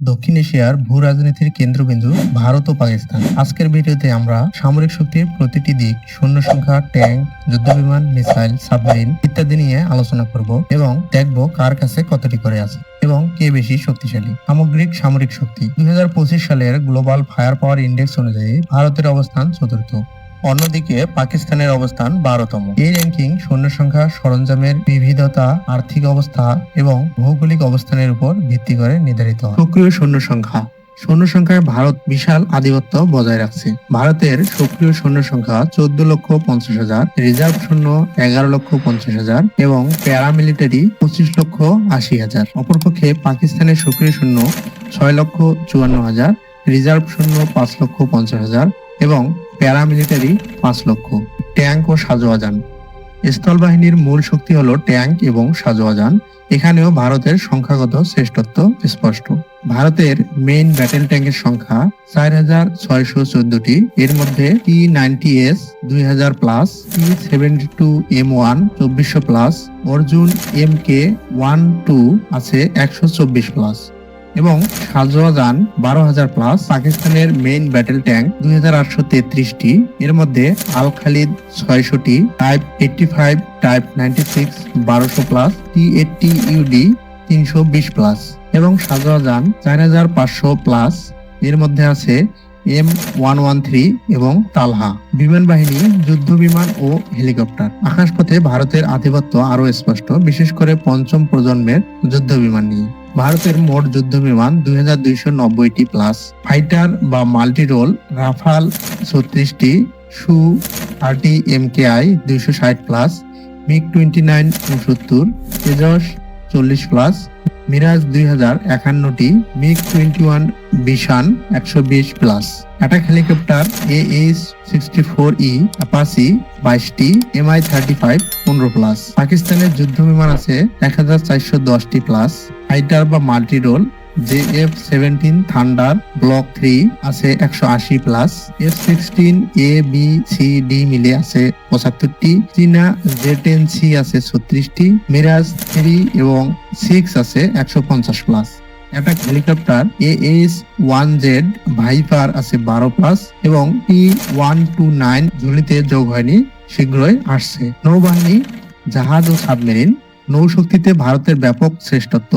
দক্ষিণ এশিয়ার ভূ রাজনীতির কেন্দ্রবিন্দু ভারত ও পাকিস্তান। আজকের ভিডিওতে আমরা সামরিক শক্তির প্রতিটি দিক, সৈন্য সংখ্যা, ট্যাঙ্ক, যুদ্ধবিমান, মিসাইল, সাবমেরিন ইত্যাদি নিয়ে আলোচনা করব এবং দেখব কার কাছে কতটি করে আছে এবং কে বেশি শক্তিশালী। সামগ্রিক সামরিক শক্তি। দুই হাজার পঁচিশ সালের গ্লোবাল ফায়ার পাওয়ার ইন্ডেক্স অনুযায়ী ভারতের অবস্থান চতুর্থ। অন্যদিকে পাকিস্তানের অবস্থান বারোতম। এই র্যাঙ্কিং সৈন্য সংখ্যা, সরঞ্জামের বিবিধতা, আর্থিক অবস্থা এবং ভৌগোলিক অবস্থানের উপর ভিত্তি করে নির্ধারিত। সক্রিয় সৈন্য সংখ্যা। সৈন্য সংখ্যায় ভারত বিশাল আধিপত্য বজায় রাখছে। ভারতের সক্রিয় সৈন্য সংখ্যা চোদ্দ লক্ষ পঞ্চাশ হাজার, রিজার্ভ সৈন্য এগারো লক্ষ পঞ্চাশ হাজার এবং প্যারামিলিটারি পঁচিশ লক্ষ আশি হাজার। অপরপক্ষে পাকিস্তানের সক্রিয় সৈন্য ছয় লক্ষ চুয়ান্ন হাজার, রিজার্ভ সৈন্য পাঁচ লক্ষ পঞ্চাশ হাজার এবং প্যারামিলিটারি পাঁচ লক্ষ। ট্যাঙ্ক ও সাজোয়াজান। স্থল বাহিনীর মূল শক্তি হলো ট্যাঙ্ক এবং সাজোয়াজান। এখানেও ভারতের সংখ্যাগত শ্রেষ্ঠত্ব স্পষ্ট। ভারতের মেইন ব্যাটেল ট্যাঙ্কের সংখ্যা চার হাজার ছয়শো চোদ্দটি। এর মধ্যে টি নাইনটি এস দুই হাজার plus T seventy two M one চব্বিশশো plus Arjun M K one two আছে একশো চব্বিশ প্লাস এবং সাজোয়াজান বারো হাজার প্লাস পাকিস্তানের মেইন ব্যাটেল ট্যাঙ্ক দুই হাজার আটশো তেত্রিশটি। এর মধ্যে Al Khalid ছয়শটি type eighty five type ninety six বারোশো প্লাস টি এইটটি ইউডি তিনশো বিশ প্লাস এবং সাজোয়াজান চার হাজার পাঁচশো প্লাস এর মধ্যে আছে এম ওয়ান ওয়ান থ্রি এবং তালহা। বিমান বাহিনী, যুদ্ধ বিমান ও হেলিকপ্টার। আকাশপথে ভারতের আধিপত্য আরও স্পষ্ট, বিশেষ করে পঞ্চম প্রজন্মের যুদ্ধ বিমান নিয়ে। ভারতের মোট যুদ্ধ বিমান দুই হাজার দুইশো নব্বইটি প্লাস ফাইটার বা মাল্টি রোল রাফাল ছত্রিশটি Su thirty M K I দুইশো ষাট প্লাস মিগ টোয়েন্টি নাইন উনসত্তর তেজস চল্লিশ প্লাস মিরাজ দুই হাজার একান্নটি মিগ টোয়েন্টি ওয়ান বিশান একশো বিশ plus attack helicopter A H sixty four E Apache বাইশটি এমআই থার্টি ফাইভ পনেরো প্লাস পাকিস্তানের যুদ্ধ বিমান আছে এক হাজার চারশো দশটি প্লাস ফাইটার বা multi role J F seventeen Thunder block three আছে একশো আশি plus F sixteen A B C D মিলে আছে পঁচাত্তরটি, চীনা জে টেন সি আছে ছত্রিশটি মিরাজ থ্রি এবং সিক্স আছে একশো পঞ্চাশ plus attack helicopter A S one Z viper আছে বারো প্লাস এবং টি ওয়ান টু নাইন ঝুলিতে যোগ হয়নি, শীঘ্রই আসছে। নৌবাহিনী, জাহাজ ও সাবমেরিন নৌশক্তিতে ভারতের ব্যাপক শ্রেষ্ঠত্ব,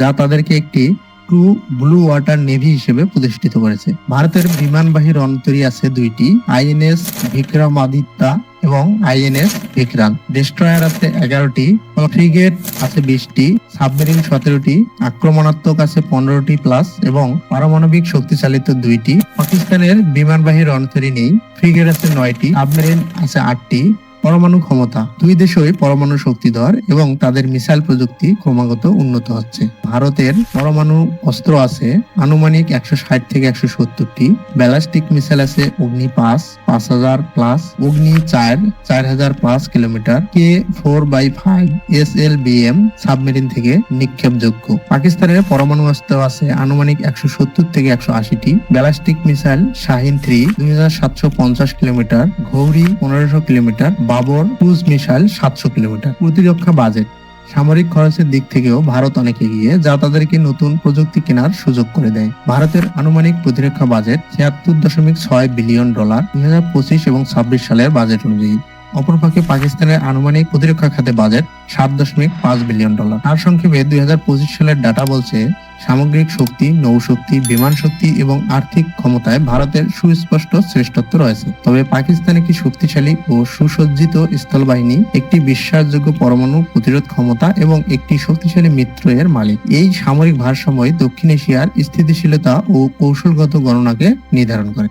যা তাদেরকে একটি ট্রু ব্লু ওয়াটার নেভি হিসেবে প্রতিষ্ঠিত করেছে। ভারতের বিমানবাহী রণতরী আছে দুইটি, আইএনএস বিক্রমাদিত্যা এবং আইএনএস বিক্রান্ত ডেস্ট্রয়ার আছে এগারোটি ফ্রিগেট আছে বিশটি, সাবমেরিন সতেরোটি, আক্রমণাত্মক আছে পনেরোটি প্লাস এবং পারমাণবিক শক্তিচালিত দুইটি। পাকিস্তানের বিমানবাহী রণতরী নেই, ফ্রিগেট আছে নয়টি, সাবমেরিন আছে আটটি পরমাণু ক্ষমতা। দুই দেশই পরমাণু শক্তিধর এবং তাদের মিসাইল প্রযুক্তি ক্রমাগত উন্নত হচ্ছে। ভারতের পরমাণু অস্ত্র আছে আনুমানিক একশো ষাট থেকে একশো সত্তরটি। ব্যালাস্টিক মিসাইল আছে অগ্নি পাঁচ পাঁচ হাজার প্লাস। অগ্নি চার চার হাজার পাঁচ kilometre. K four by five S L B M submarine থেকে নিক্ষেপযোগ্য। পাকিস্তানের পরমাণু অস্ত্র আছে আনুমানিক একশো সত্তর থেকে একশো আশিটি। ব্যালাস্টিক মিসাইল শাহিন থ্রি, দুই হাজার সাতশো পঞ্চাশ কিলোমিটার। ঘৌরি পনেরোশো কিলোমিটার। বাবর ক্রুজ মিসাইল সাতশো কিলোমিটার। প্রতিরক্ষা বাজেট। সামরিক খরচের দিক থেকেও ভারত অনেক এগিয়ে যা তাদেরকে নতুন প্রযুক্তি কেনার সুযোগ করে দেয়। ভারতের আনুমানিক প্রতিরক্ষা বাজেট ছিয়াত্তর দশমিক ছয় বিলিয়ন ডলার দুই হাজার পঁচিশ এবং ছাব্বিশ সালের বাজেট অনুযায়ী। অপরপক্ষে পাকিস্তানের আনুমানিক প্রতিরক্ষা খাতে বাজেট সাত দশমিক পাঁচ বিলিয়ন ডলার। তার সংক্ষেপে দুই হাজার পঁচিশ সালের ডাটা বলছে, সামগ্রিক শক্তি, নৌশক্তি, বিমান শক্তি এবং আর্থিক ক্ষমতায় ভারতের সুস্পষ্ট শ্রেষ্ঠত্ব রয়েছে। তবে পাকিস্তান একটি শক্তিশালী ও সুসজ্জিত স্থল বাহিনী একটি বিশ্বাসযোগ্য পরমাণু প্রতিরোধ ক্ষমতা এবং একটি শক্তিশালী মিত্র এর মালিক। এই সামরিক ভারসাম্যই দক্ষিণ এশিয়ার স্থিতিশীলতা ও কৌশলগত গণনাকে নির্ধারণ করে।